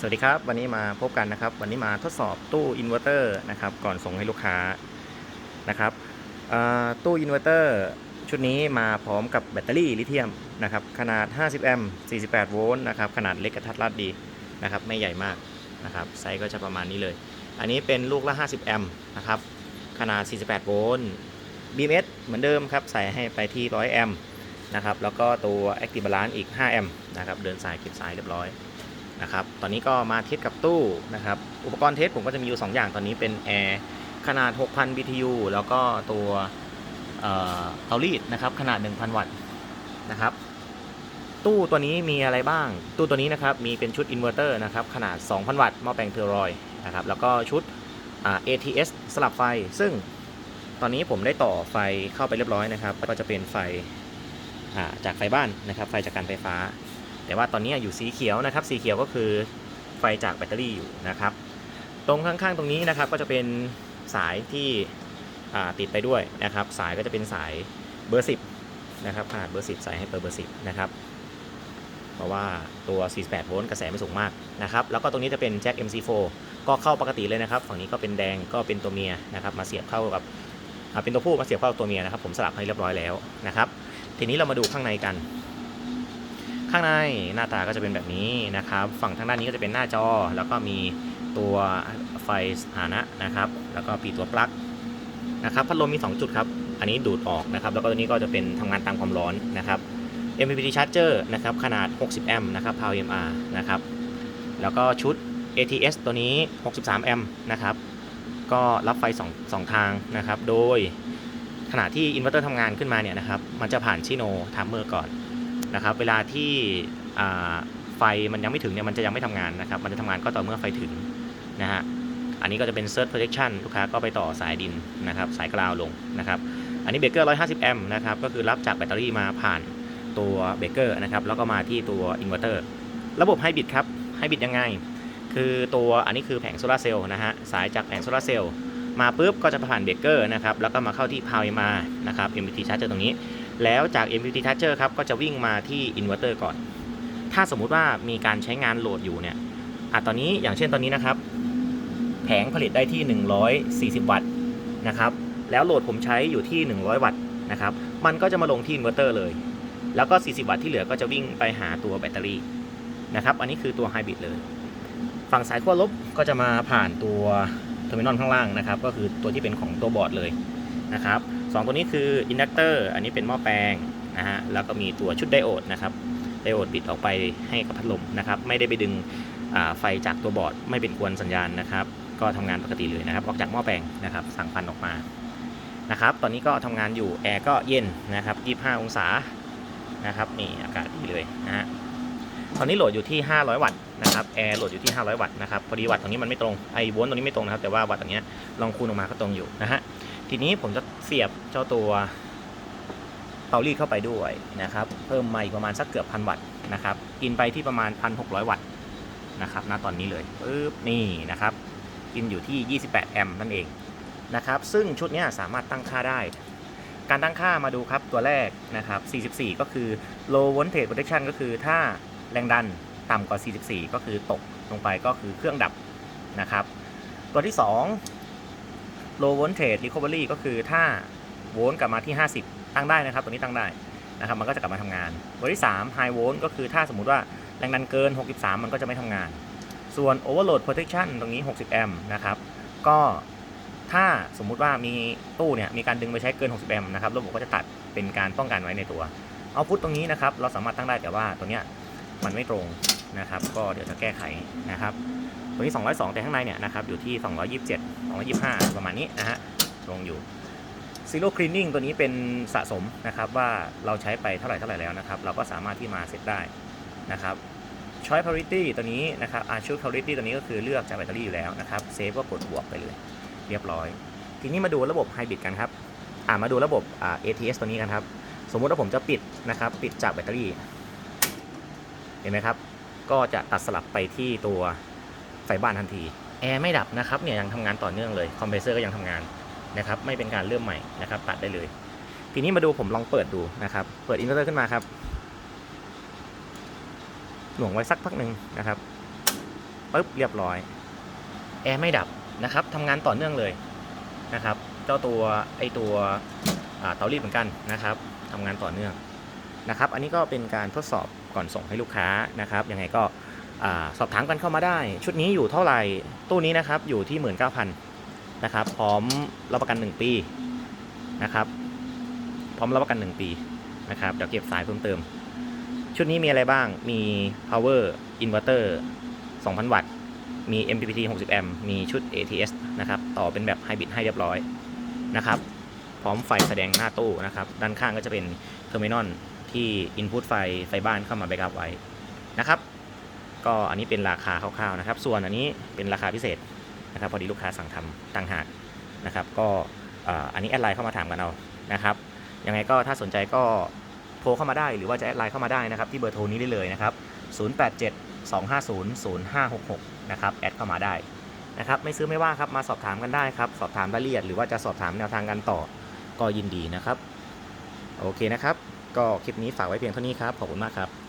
สวัสดีครับ วันนี้มาพบกันนะครับ วันนี้มาทดสอบตู้อินเวอร์เตอร์นะครับ ก่อนส่งให้ลูกค้านะครับตู้อินเวอร์เตอร์ชุดนี้มาพร้อมกับแบตเตอรี่ลิเธียมนะครับ ขนาด 50 แอมป์ 48 โวลต์นะครับ ขนาดเล็กกระทัดรัดดีนะครับ ไม่ใหญ่มากนะครับ ไซส์ก็จะประมาณนี้เลย อันนี้เป็นลูกละ 50 แอมป์นะครับ ขนาด 48 โวลต์ BMS เหมือนเดิมครับ ใส่ให้ไปที่ 100 แอมป์นะครับ แล้วก็ตัว Active Balance อีก 5 แอมป์นะครับ เดินสายเก็บสายเรียบร้อย นะครับ ตอนนี้ก็มาเทสกับตู้นะครับ อุปกรณ์เทสผมก็จะมีอยู่ 2 อย่าง ตอนนี้เป็นแอร์ขนาด 6,000 BTU แล้วก็ตัวเอ่อเตารีดนะครับ ขนาด 1,000 วัตต์นะครับ ตู้ตัวนี้มีอะไรบ้าง ตู้ตัวนี้นะครับ มีเป็นชุดอินเวอร์เตอร์นะครับ ขนาด 2,000 วัตต์หม้อแปลงเทอร์รอยนะครับ แล้วก็ชุด ATS สลับไฟ ซึ่งตอนนี้ผมได้ต่อไฟเข้าไปเรียบร้อยนะครับ ก็จะเป็นไฟจากไฟบ้านนะครับ ไฟจากการไฟฟ้า แต่ว่าตอนนี้อยู่สีเขียวนะครับ สีเขียวก็คือไฟจากแบตเตอรี่อยู่นะครับ ตรงข้างๆตรงนี้นะครับก็จะเป็นสายที่ติดไปด้วยนะครับ สายก็จะเป็นสายเบอร์ 10 นะครับขนาดเบอร์ 10 สายให้เปิดเบอร์ 10 นะครับ เพราะว่าตัว 48 โวลต์กระแสไม่สูงมากนะครับ แล้วก็ตรงนี้จะเป็นแจ็ค MC4 ก็เข้าปกติเลยนะครับ ฝั่งนี้ก็เป็นแดงก็เป็นตัวเมียนะครับ มาเสียบเข้ากับเป็นตัวผู้มาเสียบเข้ากับตัวเมียนะครับ ผมสลับให้เรียบร้อยแล้วนะครับ ทีนี้เรามาดูข้างในกัน ข้างในหน้าตาก็จะเป็นแบบนี้นะครับ ฝั่งทางด้านนี้ก็จะเป็นหน้าจอ แล้วก็มีตัวไฟสถานะนะครับ แล้วก็ปีตัวปลั๊กนะครับพัดลมมี 2 จุดครับ อันนี้ดูดออกนะครับ แล้วก็ตัวนี้ก็จะเป็นทำงานตามความร้อนนะครับ MPPT charger นะครับ ขนาด 60 แอมป์นะครับ Power MR นะครับ แล้วก็ชุด ATS ตัวนี้ 63 แอมป์นะครับ ก็รับไฟ2 2ทางนะครับ โดยขณะที่อินเวอร์เตอร์ทำงานขึ้นมาเนี่ยนะครับ มันจะผ่านชิโนทัมเมอร์ก่อน นะครับ เวลาที่ไฟมันยังไม่ถึงเนี่ยมันจะยังไม่ทำงานนะครับ มันจะทำงานก็ต่อเมื่อไฟถึงนะฮะ อันนี้ก็จะเป็น Surge Protection ลูกค้าก็ไปต่อสายดินนะครับ สายกราวลงนะครับ อันนี้เบรกเกอร์ 150 แอมป์นะครับ ก็คือรับจากแบตเตอรี่มาผ่านตัวเบรกเกอร์นะครับ แล้วก็มาที่ตัวอินเวอร์เตอร์ ระบบไฮบริดครับ ไฮบริดยังไง คือตัวอันนี้คือแผงโซลาเซลล์นะฮะ สายจากแผงโซลาเซลล์มาปุ๊บก็จะผ่านเบรกเกอร์นะครับ แล้วก็มาเข้าที่ Power MR นะครับ MPPT charger ตรงนี้ แล้วจาก MPPT charger ครับก็จะวิ่งมาที่อินเวอร์เตอร์ก่อน ถ้าสมมุติว่ามีการใช้งานโหลดอยู่เนี่ยอะตอนนี้อย่างเช่นตอนนี้นะครับ แผงผลิตได้ที่ 140 วัตต์นะครับ แล้วโหลดผมใช้อยู่ที่ 100 วัตต์นะครับ มันก็จะมาลงที่อินเวอร์เตอร์เลย แล้วก็ 40 วัตต์ที่เหลือก็จะวิ่งไปหาตัวแบตเตอรี่นะครับ อันนี้คือตัวไฮบริดเลย ฝั่งสายขั้วลบก็จะมาผ่านตัวเทอร์มินอลข้างล่างนะครับ ก็คือตัวที่เป็นของตัวบอร์ดเลยนะครับ สองตัวนี้คืออินดักเตอร์อันนี้เป็นหม้อแปลงนะฮะแล้วก็มีตัวชุดไดโอดนะครับไดโอดปิดออกไปให้กับพัดลมนะครับไม่ได้ไปดึงไฟจากตัวบอร์ดไม่เป็นกวนสัญญาณนะครับ ก็ทำงานปกติเลยนะครับ ออกจากหม้อแปลงนะครับ สั่งฟันออกมานะครับ ตอนนี้ก็ทำงานอยู่แอร์ก็เย็นนะครับ25 องศานะครับนี่อากาศดีเลยนะฮะตอนนี้โหลดอยู่ที่ 500 วัตต์นะครับแอร์โหลดอยู่ที่ 500 วัตต์นะครับพอดีวัตต์ตรงนี้มันไม่ตรงไอโวลต์ตรงนี้ไม่ตรงนะครับแต่ว่าวัตต์ตรงนี้ยลองคูณออกมาก็ตรงอยู่นะฮะ ทีนี้ผมจะเสียบเจ้าตัวเตารีดเข้าไปด้วยนะครับ เพิ่มมาอีกประมาณสักเกือบพันวัตต์นะครับ กินไปที่ประมาณ 1,600 วัตต์นะครับณตอนนี้เลยปึ๊บนี่นะครับ กินอยู่ที่ 28 แอมป์นั่นเองนะครับ ซึ่งชุดนี้สามารถตั้งค่าได้ การตั้งค่ามาดูครับตัวแรกนะครับ 44 ก็คือ low voltage protection ก็คือถ้าแรงดันต่ำกว่า 44 ก็คือตกลงไปก็คือเครื่องดับนะครับ ตัวที่ 2 low voltage recovery ก็คือถ้าโวลต์กลับมาที่ 50 ตั้งได้นะครับ ตัวนี้ตั้งได้นะครับ มันก็จะกลับมาทำงานตัวที่ 3 high volt ก็คือถ้าสมมุติว่าแรงดันเกิน 63 มันก็จะไม่ทำงาน ส่วน overload protection ตรงนี้ 60 แอมป์นะครับ ก็ถ้าสมมุติว่ามีตู้เนี่ยมีการดึงไปใช้เกิน 60 แอมป์นะครับ ระบบก็จะตัดเป็นการป้องกันไว้ในตัว เอาพุทตรงนี้นะครับ เราสามารถตั้งได้แต่ว่าตัวเนี้ยมันไม่ตรงนะครับ ก็เดี๋ยวจะแก้ไขนะครับ ตัวนี้ 202 แต่ข้างในเนี่ยนะครับอยู่ที่ 227 225 ประมาณนี้นะฮะลงอยู่ Zero Cleaning ตัวนี้เป็นสะสมนะครับว่าเราใช้ไปเท่าไหร่เท่าไหร่แล้วนะครับเราก็สามารถที่มาเซตได้นะครับ Choice Priority ตัวนี้นะครับอา Choose Priority ตัวนี้ก็คือเลือกจากแบตเตอรี่อยู่แล้วนะครับเซฟก็กดบวกไปเลยเรียบร้อย ทีนี้มาดูระบบไฮบริดกันครับอ่ามาดูระบบอ่า ATS ตัวนี้กันครับ สมมุติว่าผมจะปิดนะครับปิดจากแบตเตอรี่ เห็นไหมครับ ก็จะตัดสลับไปที่ตัว ไฟบ้านทันทีแอร์ไม่ดับนะครับเนี่ยยังทำงานต่อเนื่องเลยคอมเพรสเซอร์ก็ยังทำงานนะครับไม่เป็นการเริ่มใหม่นะครับตัดได้เลย ทีนี้มาดูผมลองเปิดดูนะครับเปิดอินเวอร์เตอร์ขึ้นมาครับหน่วงไว้สักพักหนึ่งนะครับปุ๊บเรียบร้อยแอร์ไม่ดับนะครับทำงานต่อเนื่องเลยนะครับ เจ้าตัวไอตัวเตารีดเหมือนกันนะครับทำงานต่อเนื่องนะครับ อันนี้ก็เป็นการทดสอบก่อนส่งให้ลูกค้านะครับยังไงก็ สอบถามกันเข้ามาได้ ชุดนี้อยู่เท่าไหร่ ตู้นี้นะครับอยู่ที่ 19,000นะครับ พร้อมรับประกัน 1 ปีนะครับ พร้อมรับประกัน 1 ปีนะครับ เดี๋ยวเก็บสายเพิ่มเติม ชุดนี้มีอะไรบ้าง มี power inverter 2,000 วัตต์ มี MPPT 60 แอมป์ มีชุด ATS นะครับ ต่อเป็นแบบไฮบริดให้เรียบร้อยนะครับ พร้อมไฟแสดงหน้าตู้นะครับ ด้านข้างก็จะเป็นเทอร์มินอลที่ Input ไฟไฟบ้านเข้ามาแบ็กอัพไว้นะครับ ก็อันนี้เป็นราคาคร่าวๆนะครับ ส่วนอันนี้เป็นราคาพิเศษนะครับพอดีลูกค้าสั่งทำต่างหากนะครับ ก็อันนี้แอดไลน์เข้ามาถามกันเอานะครับยังไงก็ถ้าสนใจก็โทรเข้ามาได้หรือว่าจะแอดไลน์เข้ามาได้นะครับที่เบอร์โทรนี้ได้เลยนะครับ 087 250 0566 นะครับแอดเข้ามาได้นะครับไม่ซื้อไม่ว่าครับมาสอบถามกันได้ครับสอบถามรายละเอียดหรือว่าจะสอบถามแนวทางการต่อก็ยินดีนะครับ โอเคนะครับ ก็คลิปนี้ฝากไว้เพียงเท่านี้ครับ ขอบคุณมากครับ